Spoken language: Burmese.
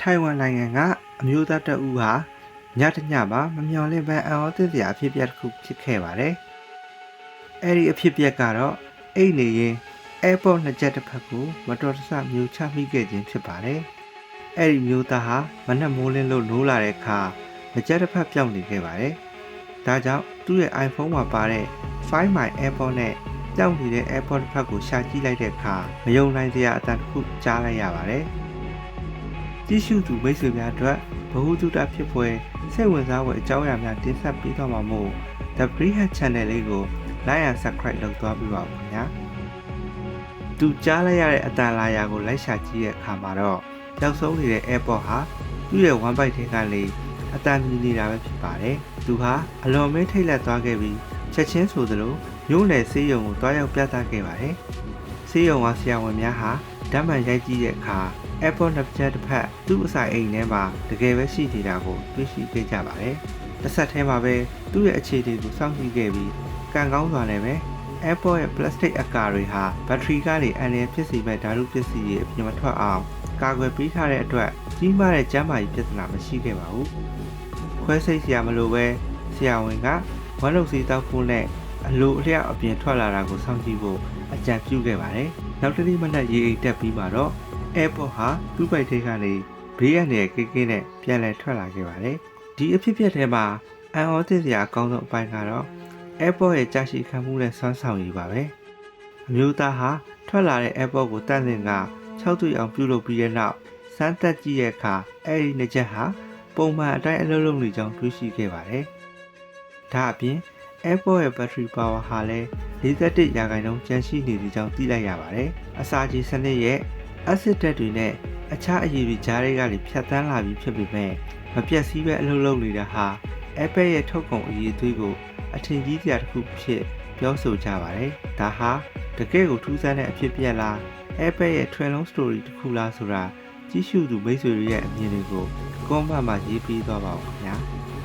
ထိုင်ဝမ်နိုင်ငံကအမျိုးသားတအူးဟာညတညမှာမမျှော်လင့်ဘဲအံ့ဩသင့်စရာအဖြစ်အပျက်တစ်ခုဖြစ်ခဲ့ပါတယ်။အဲ့ဒီအဖြစ်အပျက်ကတော့အိတ်နေရင် airport နှစ်ချက်တစ်ဖက်ကိုမတော်တဆမျိုးချမိခဲ့ခြင်းဖြစ်ပါတယ်။အဲ့ဒီမျိုးသားဟာမနက်မိုးလင်းလို့နိုးလာတဲ့အခါနှစ်ချက်တစ်ဖက်ပြောင်းနေခဲ့ပါတယ်။ဒါကြောင့်သူ့ရဲ့ iPhone မှာပါတဲ့ Find My Airport နဲ့ကြောက်နေတဲ့ airport တစ်ဖက်ကိုရှာကြည့်လိုက်တဲ့အခါမယုံနိုင်စရာအတန်တစ်ခုကြားလိုက်ရပါတယ်။ ကြည့်ရှုသူမိတ်ဆွေများအတွက်ဘ ഹു တုတဖြစ်ပွဲစိတ်ဝင်စားဖွယ်အကြောင်းအရာများတင်ဆက်ပေးသွားမှာမို့ The Brehat Channel လေးကို like and subscribe လုပ်သွားပေးပါဦးခင်ဗျာ။သူကြားလိုက်ရတဲ့အတန်လာရာကိုလိုက်ရှာကြည့်တဲ့အခါမှာတော့ပျောက်ဆုံးနေတဲ့ airport ဟာသူ့ရဲ့ one byte ထဲကလေအတန်မြည်နေတာပဲဖြစ်ပါတယ်။သူဟာအလွန်မင်းထိတ်လက်သွားခဲ့ပြီးချက်ချင်းဆိုသလိုမြို့နယ်ဆေးရုံကိုတွားရောက်ပြသခဲ့ပါတယ်။ ဆေးရုံကဆရာဝန်များဟာဓာတ်မှန်ရိုက်ကြည့်တဲ့အခါ airport နှစ်ချက်တစ်ဖက်သူ့အဆိုင်အိမ်ထဲမှာတကယ်ပဲရှိနေတာကိုတွေ့ရှိခဲ့ကြပါတယ်။တစ်ဆက်တည်းမှာပဲသူ့ရဲ့အခြေအနေကိုစောင့်ကြည့်ခဲ့ပြီးကံကောင်းစွာနဲ့ပဲ airport ရဲ့ plastic အကာတွေဟာဘက်ထရီကနေအန်ရယ်ဖြစ်စေမဲ့ဓာတုပစ္စည်းတွေအပြင်မထွက်အောင်ကာကွယ်ပေးထားတဲ့အတွက်ကြီးမားတဲ့ကျန်းမာရေးပြဿနာမရှိခဲ့ပါဘူး။ခွဲစိတ်စရာမလိုပဲဆရာဝန်ကဝမ်းလုစီတောက်ဖို့နဲ့ အလိုအလျောက်အပြင်ထွက်လာတာကိုစောင့်ကြည့်ဖို့အကြံပြုခဲ့ပါတယ်။နောက်တစ်နေ့မနက်ရေအိတ်တက်ပြီးမှတော့ airport ဟာသူ့ပိုက်ထဲကနေဘေးရန်ရဲ့ကိကိနဲ့ပြန်လည်ထွက်လာခဲ့ပါတယ်။ဒီအဖြစ်အပျက်ထဲမှာအန်အော်တင်စရာအကောင်းဆုံးအပိုင်းကတော့ airport ရဲ့ကြာရှည်ခံမှုနဲ့ဆွမ်းဆောင်ရည်ပါပဲ။အမျိုးသားဟာထွက်လာတဲ့ airport ကိုတန့်စင်က၆တွေ့အောင်ပြုလုပ်ပြီးတဲ့နောက်စမ်းသက်ကြည့်တဲ့အခါအဲ့ဒီနှစ်ချက်ဟာပုံမှန်အတိုင်းအလုပ်လုပ်နေကြောင်းတွေ့ရှိခဲ့ပါတယ်။ဒါအပြင် airport ရဲ့ battery power ဟာလည်း41ရာခိုင်နှုန်းကျန်ရှိနေသေးကြောင်းသိလိုက်ရပါတယ်။အစာချေစနစ်ရဲ့ acid ဓာတ်တွေနဲ့အခြားအရည်တွေကြားတွေကနေဖြတ်တန်းလာပြီးဖြစ်ပေမဲ့မပြတ်စည်းပဲအလုပ်လုပ်နေတာဟာ Apple ရဲ့ထုတ်ကုန်အရည်အသွေးကိုအထင်ကြီးစရာတစ်ခုဖြစ်ပြောဆိုကြပါတယ်။ဒါဟာတကယ့်ကိုထူးဆန်းတဲ့အဖြစ်အပျက်လား Apple ရဲ့ trail long story တစ်ခုလားဆိုတာကြည့်ရှုသူမိတ်ဆွေတွေရဲ့အမြင်တွေကို comment မှာရေးပေးသွားပါဦးခင်ဗျာ။